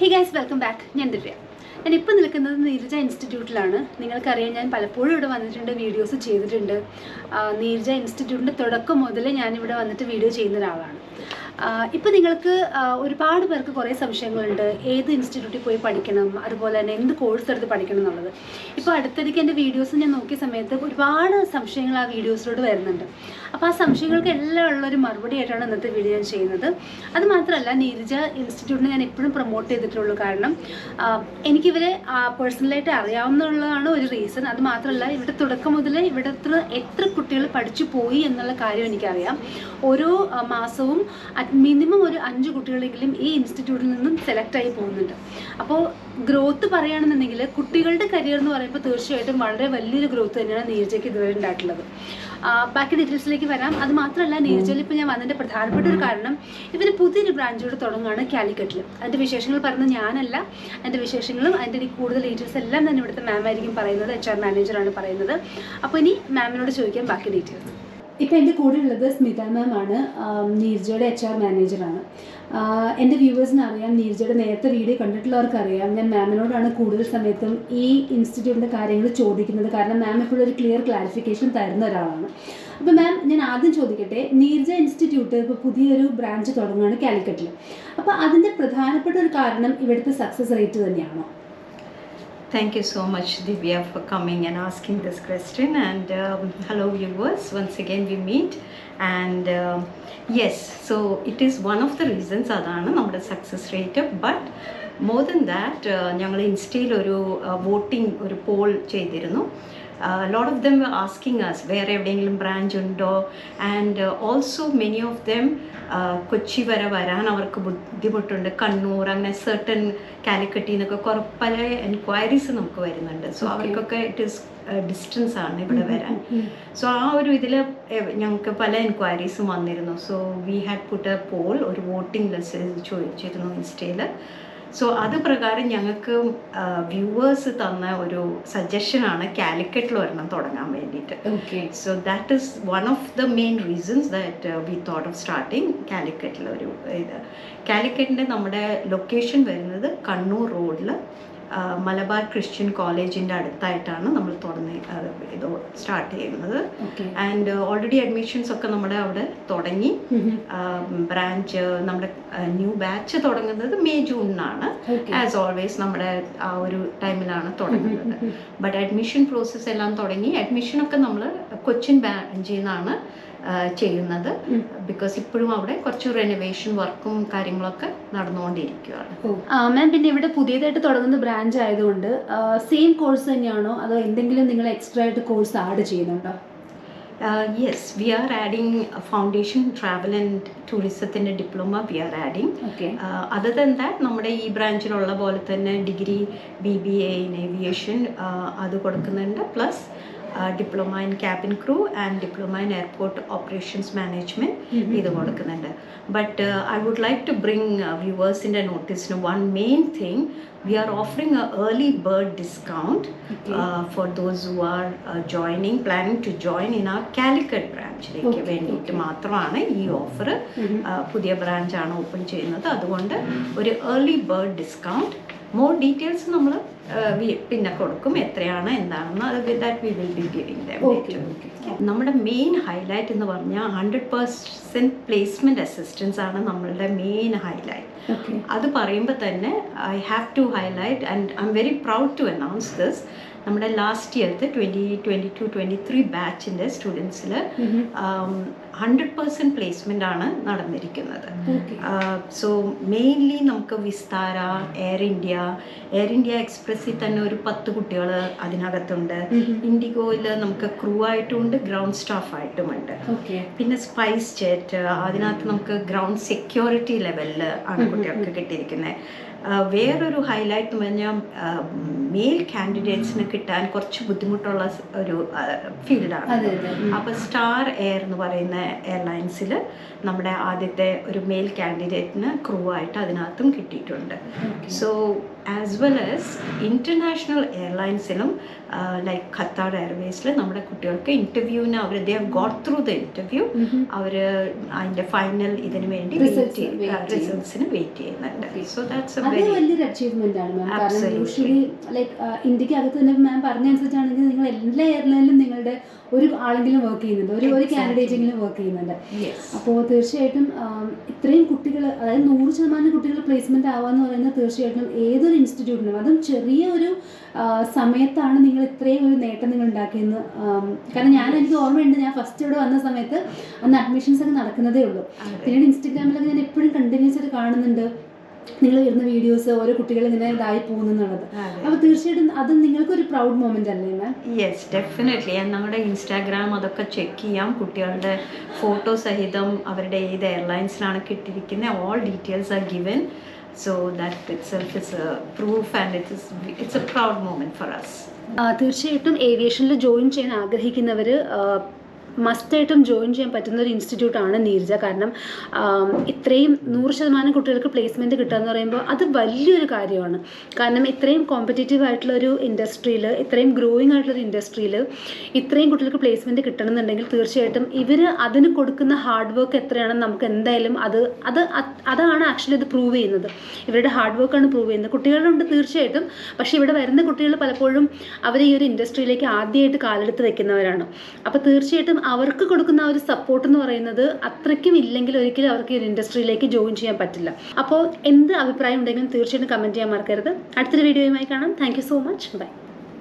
Hey guys welcome back ഞാൻ ദിവ്യ. ഞാൻ ഇപ്പോൾ നിൽക്കുന്നത് നീരജ ഇൻസ്റ്റിറ്റ്യൂട്ടിലാണ്. നിങ്ങൾക്കറിയാം ഞാൻ പലപ്പോഴും ഇവിടെ വന്നിട്ടുണ്ട് വീഡിയോസ് ചെയ്തിട്ടുണ്ട്. നീരജ ഇൻസ്റ്റിറ്റ്യൂട്ടിന്റെ തുടക്കം മുതൽ ഇവിടെ വന്നിട്ട് വീഡിയോ ചെയ്യുന്ന ഒരാളാണ്. ഇപ്പോൾ നിങ്ങൾക്ക് ഒരുപാട് പേർക്ക് കുറേ സംശയങ്ങളുണ്ട്. ഏത് ഇൻസ്റ്റിറ്റ്യൂട്ടിൽ പോയി പഠിക്കണം? അതുപോലെ തന്നെ എന്ത് കോഴ്സ് എടുത്ത് പഠിക്കണം എന്നുള്ളത്. ഇപ്പോൾ അടുത്തിടയ്ക്ക് എന്റെ വീഡിയോസ് ഞാൻ നോക്കിയ സമയത്ത് ഒരുപാട് സംശയങ്ങൾ ആ വീഡിയോസിലൂടെ വരുന്നുണ്ട്. അപ്പോൾ ആ സംശയങ്ങൾക്ക് എല്ലാം ഉള്ളൊരു മറുപടി ആയിട്ടാണ് ഇന്നത്തെ വീഡിയോ ഞാൻ ചെയ്യുന്നത്. അത് മാത്രമല്ല നീരജ ഇൻസ്റ്റിറ്റ്യൂട്ടിനെ ഞാൻ എപ്പോഴും പ്രൊമോട്ട് ചെയ്തിട്ടുള്ളൂ. കാരണം എനിക്കിവരെ പേഴ്സണലായിട്ട് അറിയാവുന്നതാണ് ഒരു റീസൺ അത് മാത്രമല്ല ഇവിടെ തുടക്കം മുതൽ ഇവിടെ എത്ര എത്ര കുട്ടികൾ പഠിച്ചു പോയി എന്നുള്ള കാര്യം എനിക്കറിയാം. ഓരോ മാസവും മിനിമം ഒരു അഞ്ച് കുട്ടികളെങ്കിലും ഈ ഇൻസ്റ്റിറ്റ്യൂട്ടിൽ നിന്നും സെലക്ട് ആയി പോകുന്നുണ്ട്. അപ്പോൾ ഗ്രോത്ത് പറയുകയാണെന്നുണ്ടെങ്കിൽ കുട്ടികളുടെ കരിയർ എന്ന് പറയുമ്പോൾ തീർച്ചയായിട്ടും വളരെ വലിയൊരു ഗ്രോത്ത് തന്നെയാണ് നീരജയ്ക്ക് ഇതുവരെ ഉണ്ടായിട്ടുള്ളത്. ബാക്കി ഡീറ്റെയിൽസിലേക്ക് വരാം. അത് മാത്രമല്ല നീരജയിൽ ഇപ്പോൾ ഞാൻ വന്നതിന്റെ പ്രധാനപ്പെട്ട ഒരു കാരണം ഇവർ പുതിയൊരു ബ്രാഞ്ചോട് തുടങ്ങുകയാണ് കാലിക്കറ്റിൽ. അതിന്റെ വിശേഷങ്ങൾ പറയുന്നത് ഞാനല്ല. അതിന്റെ വിശേഷങ്ങളും അതിന്റെ കൂടുതൽ ഡീറ്റെയിൽസ് എല്ലാം തന്നെ ഇവിടുത്തെ മാം ആയിരിക്കും പറയുന്നത് എച്ച് ആർ മാനേജറാണ് പറയുന്നത്. അപ്പോൾ ഇനി മാമിനോട് ചോദിക്കാം ബാക്കി ഡീറ്റെയിൽസ് ഇപ്പോൾ എന്റെ കൂടെ ഉള്ളത് സ്മിത മാം ആണ്. നീർജയുടെ എച്ച് ആർ മാനേജറാണ് എന്റെ വ്യൂവേഴ്സിന് അറിയാം നീർജയുടെ നേരത്തെ വീഡിയോ കണ്ടിട്ടുള്ളവർക്ക് അറിയാം ഞാൻ മാമിനോടാണ് കൂടുതൽ സമയത്തും ഈ ഇൻസ്റ്റിറ്റ്യൂട്ടിന്റെ കാര്യങ്ങൾ ചോദിക്കുന്നത്. കാരണം മാം എപ്പോഴും ഒരു ക്ലിയർ ക്ലാരിഫിക്കേഷൻ തരുന്ന ഒരാളാണ്. അപ്പോൾ മാം ഞാൻ ആദ്യം ചോദിക്കട്ടെ നീർജ ഇൻസ്റ്റിറ്റ്യൂട്ട് ഇപ്പോൾ പുതിയൊരു ബ്രാഞ്ച് തുടങ്ങുകയാണ് കാലിക്കറ്റിൽ അപ്പോൾ അതിന്റെ പ്രധാനപ്പെട്ട ഒരു കാരണം ഇവിടുത്തെ സക്സസ് റേറ്റ് തന്നെയാണോ? Thank you so much, Divya, for coming and asking this question. And um, hello, viewers. Once again, we meet. And uh, yes, so it is one of the reasons അതാണ് നമ്മുടെ success rate but more than that ഞങ്ങൾ ഇൻസ്റ്റയിൽ ഒരു voting ഒരു poll ചെയ്തിരുന്നു lot of them asking us വേറെ എവിടെയെങ്കിലും branch ഉണ്ടോ? And also many of them Kochi വരെ വരാൻ അവർക്ക് ബുദ്ധിമുട്ടുണ്ട്. കണ്ണൂർ അങ്ങനെ സെർട്ടൺ കാലിക്കറ്റിൽ നിന്നൊക്കെ കുറെ പല എൻക്വയറീസ് നമുക്ക് വരുന്നുണ്ട്. സോ. അവർക്കൊക്കെ ഇറ്റ് ഈസ് ഡിസ്റ്റൻസ് ആണ് ഇവിടെ വരാൻ. സോ ആ ഒരു ഇതിൽ ഞങ്ങൾക്ക് പല എൻക്വയറീസും വന്നിരുന്നു. So we had put a poll ഒരു വോട്ടിംഗ് ലിസ്റ്റ് ചോദിച്ചിരുന്നു ഇൻസ്റ്റയിൽ സോ അത് പ്രകാരം ഞങ്ങൾക്ക് വ്യൂവേഴ്സ് തന്ന ഒരു സജഷനാണ് കാലിക്കറ്റിൽ ഒരെണ്ണം തുടങ്ങാൻ വേണ്ടിയിട്ട്. Okay so that is one of the main reasons that we thought of starting കാലിക്കറ്റിൽ ഒരു ഇത്. കാലിക്കറ്റിന്റെ നമ്മുടെ ലൊക്കേഷൻ വരുന്നത് കണ്ണൂർ റോഡിൽ മലബാർ ക്രിസ്ത്യൻ കോളേജിന്റെ അടുത്തായിട്ടാണ് നമ്മൾ തുടങ്ങി ഇത് സ്റ്റാർട്ട് ചെയ്യുന്നത്. ആൻഡ് ഓൾറെഡി അഡ്മിഷൻസ് ഒക്കെ നമ്മുടെ അവിടെ തുടങ്ങി. ബ്രാഞ്ച് നമ്മുടെ ന്യൂ ബാച്ച് തുടങ്ങുന്നത് മെയ് ജൂണിനാണ് ആസ് ഓൾവേസ് നമ്മുടെ ആ ഒരു ടൈമിലാണ് തുടങ്ങുന്നത്. ബട്ട് അഡ്മിഷൻ പ്രോസസ്സ് എല്ലാം തുടങ്ങി. അഡ്മിഷനൊക്കെ നമ്മൾ കൊച്ചിൻ ബാഞ്ചിൽ നിന്നാണ് ചെയ്യുന്നത്. ബിക്കോസ് ഇപ്പോഴും അവിടെ കുറച്ച് റെനോവേഷൻ വർക്കും കാര്യങ്ങളൊക്കെ നടന്നുകൊണ്ടിരിക്കുകയാണ് മാം പിന്നെ ഇവിടെ പുതിയതായിട്ട് തുടങ്ങുന്ന ബ്രാഞ്ച് ആയതുകൊണ്ട് സെയിം കോഴ്സ് തന്നെയാണോ? അതോ എന്തെങ്കിലും നിങ്ങൾ എക്സ്ട്രാ ആയിട്ട് കോഴ്സ് ആഡ് ചെയ്യുന്നുണ്ടോ? Yes we are adding foundation travel and ടൂറിസത്തിന്റെ diploma we are adding okay other than that നമ്മുടെ ഈ ബ്രാഞ്ചിലുള്ള പോലെ തന്നെ degree B B A in aviation അത് കൊടുക്കുന്നുണ്ട്. Plus diploma in cabin crew and diploma in airport operations management ഇത് കൊടുക്കുന്നുണ്ട്. But I would like to bring വ്യൂവേഴ്സിന്റെ നോട്ടീസിന് one main thing we are offering a early bird discount for those who are joining planning to join in our Calicut ബ്രാഞ്ചിലേക്ക് വേണ്ടിയിട്ട്. മാത്രമാണ് ഈ offer പുതിയ ബ്രാഞ്ചാണ് open ചെയ്യുന്നത്. അതുകൊണ്ട് ഒരു early bird discount more details നമ്മൾ പിന്നെ കൊടുക്കും എത്രയാണ് എന്താണെന്ന് അത് that we will be giving നമ്മുടെ മെയിൻ ഹൈലൈറ്റ് എന്ന് പറഞ്ഞാൽ ഹൺഡ്രഡ് പേഴ്സെന്റ് പ്ലേസ്മെന്റ് അസിസ്റ്റൻസ് ആണ് നമ്മളുടെ മെയിൻ ഹൈലൈറ്റ് അത് പറയുമ്പോൾ തന്നെ I have to highlight and I am very proud to announce this നമ്മുടെ last ഇയർത്തെ twenty twenty two twenty three ബാച്ചിന്റെ സ്റ്റുഡൻസിൽ ഹൺഡ്രഡ് പേഴ്സന്റ് പ്ലേസ്മെന്റ് ആണ് നടന്നിരിക്കുന്നത്. സോ മെയിൻലി നമുക്ക് Vistara Air India Air India എക്സ്പ്രസ്സിൽ തന്നെ ഒരു പത്ത് കുട്ടികൾ അതിനകത്തുണ്ട്. ഇൻഡിഗോയിൽ നമുക്ക് ക്രൂ ആയിട്ടുമുണ്ട് ഗ്രൗണ്ട് സ്റ്റാഫ് ആയിട്ടുമുണ്ട്. ഓക്കെ പിന്നെ സ്പൈസ് ജെറ്റ് അതിനകത്ത് നമുക്ക് ഗ്രൗണ്ട് സെക്യൂരിറ്റി ലെവലിൽ ആണ് കുട്ടികൾക്ക് കിട്ടിയിരിക്കുന്നത് വേറൊരു ഹൈലൈറ്റ് എന്ന് പറഞ്ഞാൽ മെയിൽ കാൻഡിഡേറ്റ്സിന് കിട്ടാൻ കുറച്ച് ബുദ്ധിമുട്ടുള്ള ഒരു ഫീൽഡാണ് അപ്പോൾ സ്റ്റാർ എയർ എന്ന് പറയുന്ന എയർലൈൻസിൽ നമ്മുടെ ആദ്യത്തെ ഒരു മെയിൽ കാൻഡിഡേറ്റിന് ക്രൂ ആയിട്ട് അതിനകത്തും കിട്ടിയിട്ടുണ്ട്. So as well as international എയർലൈൻസിലും like Qatar എയർവേസിൽ നമ്മുടെ കുട്ടികൾക്ക് ഇന്റർവ്യൂവിന് അവർ they have got through the interview അവർ അതിന്റെ ഫൈനൽ ഇതിനു വേണ്ടി Results റിസൾട്ട്സിന് വെയിറ്റ് ചെയ്യുന്നുണ്ട്. സോ ദാറ്റ്സ് എ അത് വലിയൊരു അച്ചീവ്മെന്റ് ആണ് മാം കാരണം യൂഷ്വലി ലൈക്ക് ഇന്ത്യയ്ക്ക് അകത്ത് തന്നെ മാം പറഞ്ഞ അനുസരിച്ചാണെങ്കിൽ നിങ്ങൾ എല്ലാ എയർലൈനിലും നിങ്ങളുടെ ഒരു ആളെങ്കിലും വർക്ക് ചെയ്യുന്നുണ്ട്. ഒരു ഒരു Exactly. കാൻഡിഡേറ്റ് എങ്കിലും വർക്ക് ചെയ്യുന്നുണ്ട് അപ്പോൾ തീർച്ചയായിട്ടും ഇത്രയും കുട്ടികൾ അതായത് നൂറ് ശതമാനം കുട്ടികൾ പ്ലേസ്മെന്റ് ആവാന്ന് പറയുന്നത് തീർച്ചയായിട്ടും ഏതൊരു ഇൻസ്റ്റിറ്റ്യൂട്ടിനും അതും ചെറിയ ഒരു സമയത്താണ് നിങ്ങൾ ഇത്രയും ഒരു നേട്ടം നിങ്ങൾ ഉണ്ടാക്കിയെന്ന് കാരണം ഞാൻ എനിക്ക് ഓർമ്മയുണ്ട് ഞാൻ ഫസ്റ്റ് ഇവിടെ വന്ന സമയത്ത് അന്ന് അഡ്മിഷൻസ് ഒക്കെ നടക്കുന്നതേ ഉള്ളൂ. പിന്നീട് ഇൻസ്റ്റഗ്രാമിലൊക്കെ ഞാൻ എപ്പോഴും കണ്ടിന്യൂസ് ആയിട്ട് കാണുന്നുണ്ട്. നിങ്ങൾ വരുന്ന വീഡിയോസ് ഓരോ കുട്ടികൾ ഇങ്ങനെ ഇതായി പോകുന്നുള്ളത് അപ്പൊ തീർച്ചയായിട്ടും അത് നിങ്ങൾക്ക് ഒരു പ്രൗഡ് മൊമെന്റ് അല്ലേ മാം യെസ് ഡെഫിനറ്റ്ലി നമ്മുടെ ഇൻസ്റ്റാഗ്രാം അതൊക്കെ ചെക്ക് ചെയ്യാം. കുട്ടികളുടെ ഫോട്ടോ സഹിതം അവരുടെ ഏത് എയർലൈൻസിലാണ് കിട്ടിയിരിക്കുന്നത് all details are given so that itself is proof and it is it's a proud moment for us തീർച്ചയായിട്ടും ഏവിയേഷനിൽ ജോയിൻ ചെയ്യാൻ ആഗ്രഹിക്കുന്നവർ മസ്റ്റായിട്ടും ജോയിൻ ചെയ്യാൻ പറ്റുന്ന ഒരു ഇൻസ്റ്റിറ്റ്യൂട്ടാണ് നീർജ. കാരണം ഇത്രയും നൂറ് ശതമാനം കുട്ടികൾക്ക് പ്ലേസ്മെന്റ് കിട്ടുക എന്ന് പറയുമ്പോൾ അത് വലിയൊരു കാര്യമാണ്. കാരണം ഇത്രയും കോമ്പറ്റേറ്റീവ് ആയിട്ടുള്ള ഒരു ഇൻഡസ്ട്രിയിൽ ഇത്രയും ഗ്രോയിങ് ആയിട്ടുള്ള ഒരു ഇൻഡസ്ട്രിയിൽ ഇത്രയും കുട്ടികൾക്ക് പ്ലേസ്മെന്റ് കിട്ടണമെന്നുണ്ടെങ്കിൽ തീർച്ചയായിട്ടും ഇവർ അതിന് കൊടുക്കുന്ന ഹാർഡ് വർക്ക് എത്രയാണെന്ന് നമുക്ക് എന്തായാലും അത് അത് അത് അതാണ് ആക്ച്വലി അത് പ്രൂവ് ചെയ്യുന്നത്. ഇവരുടെ ഹാർഡ് വർക്കാണ് പ്രൂവ് ചെയ്യുന്നത്. കുട്ടികളുണ്ട് തീർച്ചയായിട്ടും. പക്ഷേ ഇവിടെ വരുന്ന കുട്ടികൾ പലപ്പോഴും അവർ ഈ ഒരു ഇൻഡസ്ട്രിയിലേക്ക് ആദ്യമായിട്ട് കാലെടുത്ത് വെക്കുന്നവരാണ്. അപ്പോൾ തീർച്ചയായിട്ടും അവർക്ക് കൊടുക്കുന്ന ഒരു സപ്പോർട്ട് എന്ന് പറയുന്നത് അത്രയ്ക്കും ഇല്ലെങ്കിൽ ഒരിക്കലും അവർക്ക് ഈ ഒരു ഇൻഡസ്ട്രിയിലേക്ക് ജോയിൻ ചെയ്യാൻ പറ്റില്ല. അപ്പോൾ എന്ത് അഭിപ്രായം ഉണ്ടെങ്കിലും തീർച്ചയായിട്ടും കമന്റ് ചെയ്യാൻ മറക്കരുത്. അടുത്തൊരു വീഡിയോയുമായി കാണാം. Thank so much bye